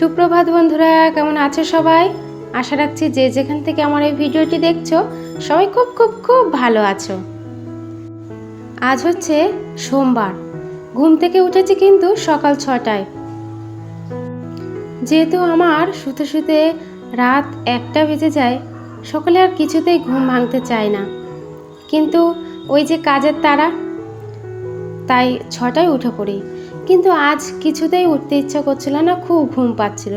সুপ্রভাত বন্ধুরা, কেমন আছো সবাই? আশা রাখছি যে যেখান থেকে আমার এই ভিডিওটি দেখছ, সবাই খুব খুব খুব ভালো আছো। আজ হচ্ছে সোমবার। ঘুম থেকে উঠেছি কিন্তু সকাল ছটায়। যেহেতু আমার শুতে শুতে রাত একটা বেজে যায়, সকালে আর কিছুতেই ঘুম ভাঙতে চায় না। কিন্তু ওই যে কাজের তারা তাই ছটায় উঠে পড়ি। কিন্তু আজ কিছুতেই উঠতে ইচ্ছা করছিল না, খুব ঘুম পাচ্ছিল।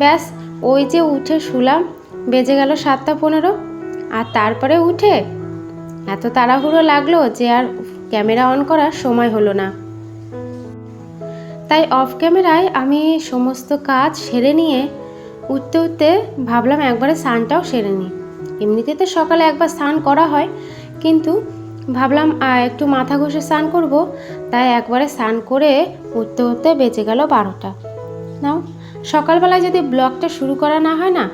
ব্যাস, ওই যে উঠে শুলাম, বেজে গেল সাতটা পনেরো, আর তারপরে উঠে এত তাড়াহুড়ো লাগল যে আর ক্যামেরা অন করার সময় হলো না। তাই অফ ক্যামেরায় আমি সমস্ত কাজ সেরে নিয়ে উঠতে উঠতে ভাবলাম একবারে স্নানটাও সেরে নিই। এমনিতে তো সকালে একবার স্নান করা হয়, কিন্তু ভাবলাম একটু মাথা ঘষে স্নান করব। তাই একবারে স্নান করে উঠতে উঠতে বেঁচে গেল বারোটা। নাও, সকালবেলায় যদি ব্লগটা শুরু করা না হয় না,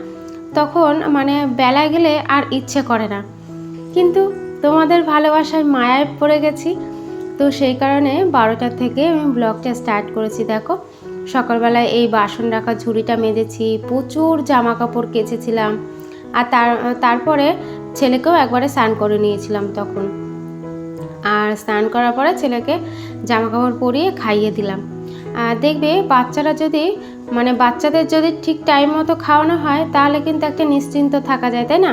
তখন মানে বেলায় গেলে আর ইচ্ছে করে না। কিন্তু তোমাদের ভালোবাসায় মায়ায় পড়ে গেছি। তো সেই কারণে বারোটা থেকে আমি ব্লগটা স্টার্ট করেছি, দেখো। সকালবেলায় এই বাসন রাখা ঝুড়িটা মেজেছি, প্রচুর জামা কাপড় কেচেছিলাম। আর তার, তারপরে ছেলেকেও একবারে স্নান করে নিয়েছিলাম তখন। আর স্নান করার পরে ছেলেকে জামা কাপড় পরিয়ে খাইয়ে দিলাম। আর দেখবে বাচ্চারা যদি মানে বাচ্চাদের যদি ঠিক টাইম মতো খাওয়ানো হয়, তাহলে কিন্তু একটা নিশ্চিন্ত থাকা যায়, তাই না?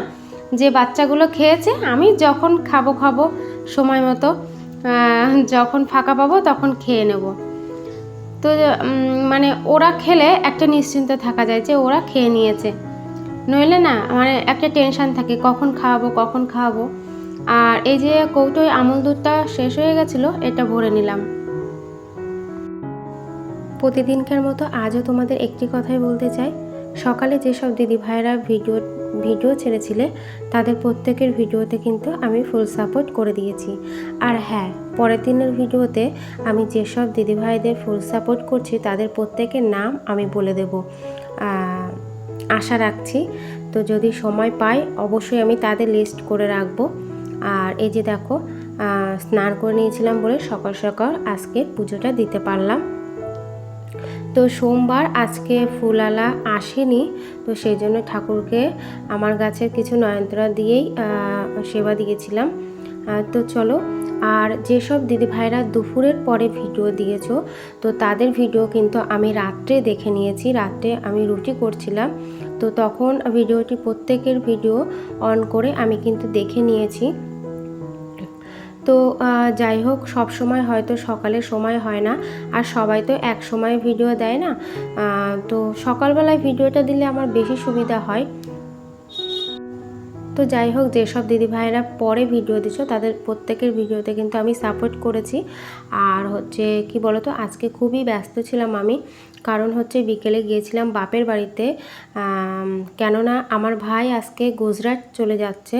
যে বাচ্চাগুলো খেয়েছে, আমি যখন খাব খাব সময় মতো যখন ফাঁকা পাবো তখন খেয়ে নেব। তো মানে ওরা খেলে একটা নিশ্চিন্ত থাকা যায় যে ওরা খেয়ে নিয়েছে। নইলে না মানে একটা টেনশন থাকে, কখন খাওয়াবো কখন খাওয়াবো। আর এই যে কৌটোয় আমল দুধটা শেষ হয়ে গেছিল, এটা ভরে নিলাম। প্রতিদিনকার মতো আজও তোমাদের একটি কথাই বলতে চাই। সকালে যেসব দিদি ভাইয়েরা ভিডিও ভিডিও ছেড়েছিলে, তাদের প্রত্যেকের ভিডিওতে কিন্তু আমি ফুল সাপোর্ট করে দিয়েছি। আর হ্যাঁ পরের দিনের ভিডিওতে আমি যেসব দিদি ভাইদের ফুল সাপোর্ট করছি, তাদের প্রত্যেকের নাম আমি বলে দেব। আশা রাখছি। তো যদি সময় পাই, অবশ্যই আমি তাদের লিস্ট করে রাখব। আর এই যে দেখো স্নান করে নিয়েছিলাম বলে সকাল সকাল আজকে পুজোটা দিতে পারলাম। তো সোমবার আজকে ফুলালা আসেনি, তো সেই জন্য ঠাকুরকে আমার গাছের কিছু নয়নতরা দিয়েই সেবা দিয়েছিলাম। তো চলো, আর যেসব দিদি ভাইরা দুপুরের পরে ভিডিও দিয়েছ, তো তাদের ভিডিও কিন্তু আমি রাত্রে দেখে নিয়েছি, রাত্রে আমি রুটি করছিলাম। তো তখন ভিডিওটি প্রত্যেকের ভিডিও অন করে আমি কিন্তু দেখে নিয়েছি। তো যাই হোক, সব সময় হয়তো সকালে সময় হয় না, আর সবাই তো এক সময় ভিডিও দেয় না। তো সকালবেলায় ভিডিওটা দিলে আমার বেশি সুবিধা হয়। তো যাই হোক, যেসব দিদি ভাইয়েরা পরে ভিডিও দিচ্ছ তাদের প্রত্যেকের ভিডিওতে কিন্তু আমি সাপোর্ট করেছি। আর হচ্ছে, কি বলতো, আজকে খুবই ব্যস্ত ছিলাম আমি। কারণ হচ্ছে, বিকেলে গিয়েছিলাম বাপের বাড়িতে। কেননা আমার ভাই আজকে গুজরাট চলে যাচ্ছে।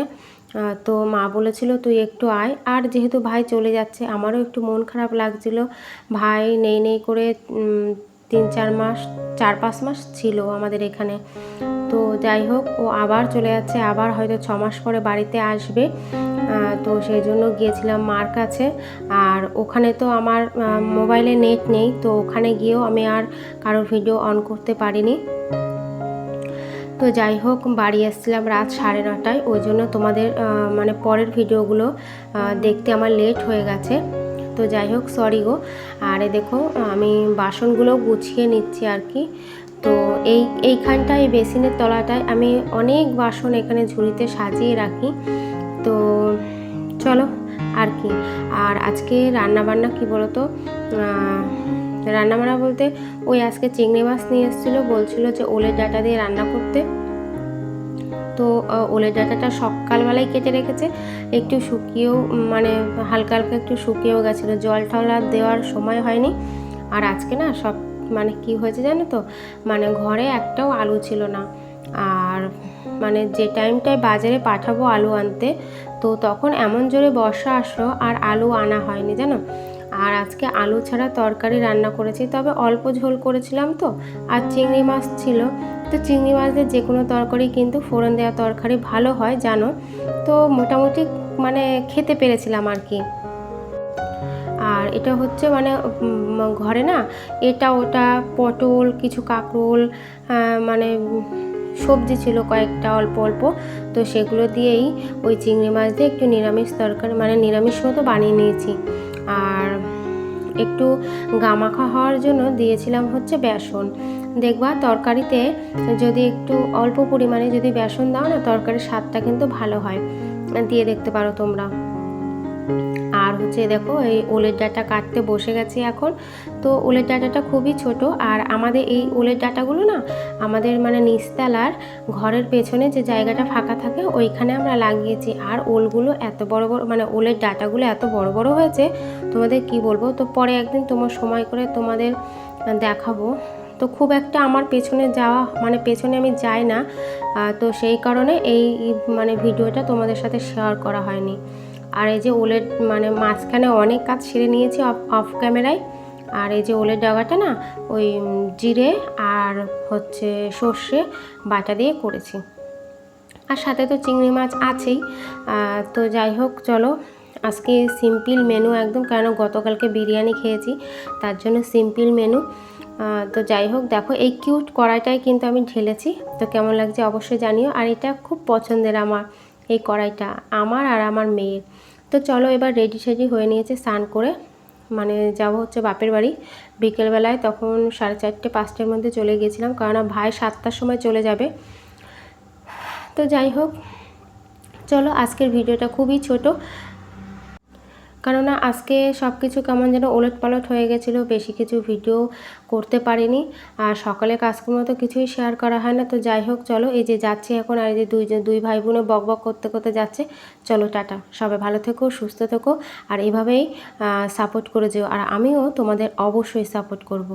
তো মা বলেছিল, তুই একটু আয়। আর যেহেতু ভাই চলে যাচ্ছে, আমারও একটু মন খারাপ লাগছিল। ভাই নেই নেই করে তিন, চার মাস, চার, পাঁচ মাস ছিল আমাদের এখানে। তো যাই হোক, ও আবার চলে যাচ্ছে, আবার হয়তো ছ মাস পরে বাড়িতে আসবে। তো সেই জন্য গিয়েছিলাম মার কাছে। আর ওখানে তো আমার মোবাইলে নেট নেই, তো ওখানে গিয়েও আমি আর কারোর ভিডিও অন করতে পারিনি। তো যাই হোক, বাড়ি এসেছিলাম রাত সাড়ে নটায়। ওই জন্য তোমাদের মানে পরের ভিডিওগুলো দেখতে আমার লেট হয়ে গেছে। তো যাই হোক সরি গো। আর দেখো, আমি বাসনগুলো গুছিয়ে নিচ্ছি আর কি। তো এই, এইখানটায়, এই বেসিনের তলাটায় আমি অনেক বাসন এখানে ঝুড়িতে সাজিয়ে রাখি। তো চলো, আর কি। আর আজকে রান্না বান্না কি বলতো? রান্না বান্না বলতে ওই আজকে চিংড়ি মাছ নিয়ে এসেছিল, বলছিল যে ওলের ডাটা দিয়ে রান্না করতে। তো ওলের ডাটাটা সকালবেলায় কেটে রেখেছে। একটু শুকিয়েও মানে হালকা হালকা একটু শুকিয়েও গেছিল। জল টল আর দেওয়ার সময় হয়নি। আর আজকে না সব মানে কি হয়েছে জানো তো? মানে ঘরে একটাও আলু ছিল না। আর মানে যে টাইমটায় বাজারে পাঠাবো আলু আনতে, তো তখন এমন জোরে বর্ষা আসলো আর আলু আনা হয়নি, জানো? আর আজকে আলু ছাড়া তরকারি রান্না করেছি, তবে অল্প ঝোল করেছিলাম তো, আর চিংড়ি মাছ ছিল। তো চিংড়ি মাছের যে কোনো তরকারি কিন্তু ফোড়ন দেওয়া তরকারি ভালো হয়, জানো? তো মোটামুটি মানে খেতে পেরেছিলাম আর কি। আর এটা হচ্ছে মানে ঘরে না, এটা ওটা পটল, কিছু কাঁকরোল মানে সবজি ছিল কয়েকটা অল্প অল্প, তো সেগুলো দিয়েই ওই চিংড়ি মাছ দিয়ে একটু নিরামিষ তরকারি মানে নিরামিষ মতো বানিয়ে নিয়েছি। আর একটু গামাখা হওয়ার জন্য দিয়েছিলাম হচ্ছে বেসন। দেখবা তরকারিতে যদি একটু অল্প পরিমাণে যদি বেসন দাও না, তরকারির স্বাদটা কিন্তু ভালো হয়। দিয়ে দেখতে পারো তোমরা। হচ্ছে, দেখো, এই ওলের ডাটা কাটতে বসে গেছি এখন। তো ওলের ডাটাটা খুবই ছোট, আর আমাদের এই ওলের ডাটাগুলো না, আমাদের মানে নিচতলার ঘরের পেছনে যে জায়গাটা ফাঁকা থাকে, ওইখানে আমরা লাগিয়েছি। আর ওলগুলো এত বড় বড় মানে ওলের ডাটাগুলো এত বড় বড় হয়েছে, তোমাদের কি বলব? তো পরে একদিন তোমার সময় করে তোমাদের দেখাবো। তো খুব একটা আমার পেছনে যাওয়া মানে পেছনে আমি যাই না। তো সেই কারণে এই মানে ভিডিওটা তোমাদের সাথে শেয়ার করা হয়নি। আর এই যে ওলের মানে মাঝখানে অনেক কাজ সেরে নিয়েছি অফ অফ ক্যামেরায়। আর এই যে ওলের ডগাটা না, ওই জিরে আর হচ্ছে সর্ষে বাটা দিয়ে করেছি। আর সাথে তো চিংড়ি মাছ আছেই। তো যাই হোক, চলো। আজকে সিম্পল মেনু একদম, কেন গতকালকে বিরিয়ানি খেয়েছি, তার জন্য সিম্পল মেনু। তো যাই হোক, দেখো এই কিউট কড়াইটাই কিন্তু আমি ঢেলেছি। তো কেমন লাগছে অবশ্যই জানিও। আর এটা খুব পছন্দের আমার। এই কড়াইটা আমার আর আমার মেয়ের। তো চলো এবার রেডি সেডি হয়ে নিয়েছে, স্নান করে। মানে যাব হচ্ছে বাপের বাড়ি। বিকেলবেলায় তখন সাড়ে চারটে, পাঁচটার মধ্যে চলে গেছিলাম কারণ ভাই সাতটার সময় চলে যাবে। তো যাই হোক, চলো আজকের ভিডিওটা খুবই ছোট। কেননা আজকে সব কিছু কেমন যেন ওলট পালট হয়ে গেছিল, বেশি কিছু ভিডিও করতে পারিনি। আর সকালে কাজকর্ম তো কিছুই শেয়ার করা হয় না, তো যাই হোক, চলো এই যে যাচ্ছি এখন আর এই যে দুই দুই ভাই বোনে বক বক করতে করতে যাচ্ছে। চলো টাটা, সবাই ভালো থেকো, সুস্থ থেকো, আর এভাবেই সাপোর্ট করে যেও। আর আমিও তোমাদের অবশ্যই সাপোর্ট করব।